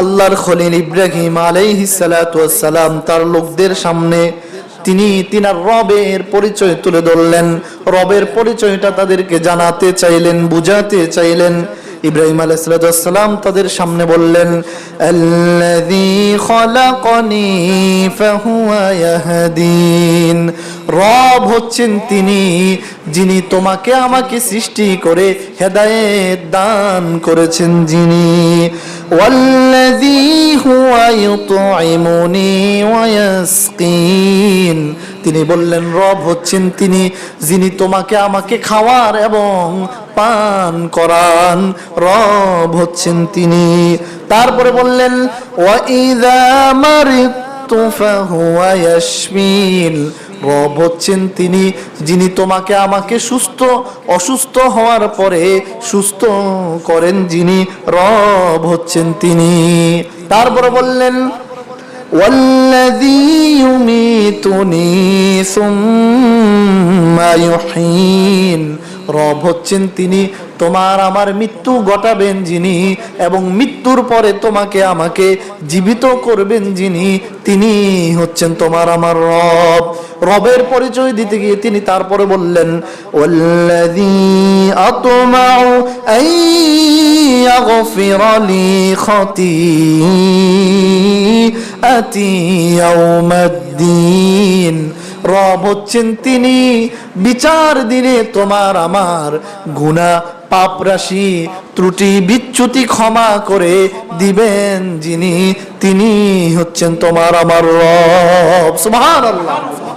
আল্লাহর খলিল ইব্রাহিম আলাইহিসালাম তার লোকদের সামনে তিনি তিনার রবের পরিচয় তুলে ধরলেন। রবের পরিচয়টা তাদেরকে জানাতে চাইলেন, বুঝাতে চাইলেন। ইব্রাহিম আলাইসালাম তাদের সামনে বললেন রব হচ্ছেন তিনি, যিনি তোমাকে আমাকে সৃষ্টি করে হেদায়েত দান করেছেন। যিনি তিনি বললেন, রব হচ্ছেন তিনি, যিনি তোমাকে আমাকে খাওয়ার এবং পান করান। রব হচ্ছেন তিনি। তারপরে বললেন, ওয়া ইযা মারিতু রব হচ্ছেন তিনি, যিনি তোমাকে আমাকে সুস্থ, অসুস্থ হওয়ার পরে সুস্থ করেন যিনি রব হচ্ছেন তিনি। তারপরে বললেন والذي يميتني ثم يحيين রব হচ্ছেন তিনি তোমার আমার মৃত্যু ঘটাবেন যিনি এবং মৃত্যুর পরে তোমাকে আমাকে জীবিত করবেন যিনি তিনি হচ্ছেন তোমার আমার রব রবের পরিচয় দিতে গিয়ে তিনি তারপরে বললেন ওয়াল্লাযী আতমাউ আন ইয়াগফিরা লি খতিআতি ইয়াউমাদ্দিন রব হচ্ছেন তিনি বিচার দিনে তোমার আমার গুনাহ, পাপ রাশি, ত্রুটি, বিচ্যুতি ক্ষমা করে দিবেন যিনি, তিনি হচ্ছেন তোমার আমার রব। সুবহানাল্লাহ।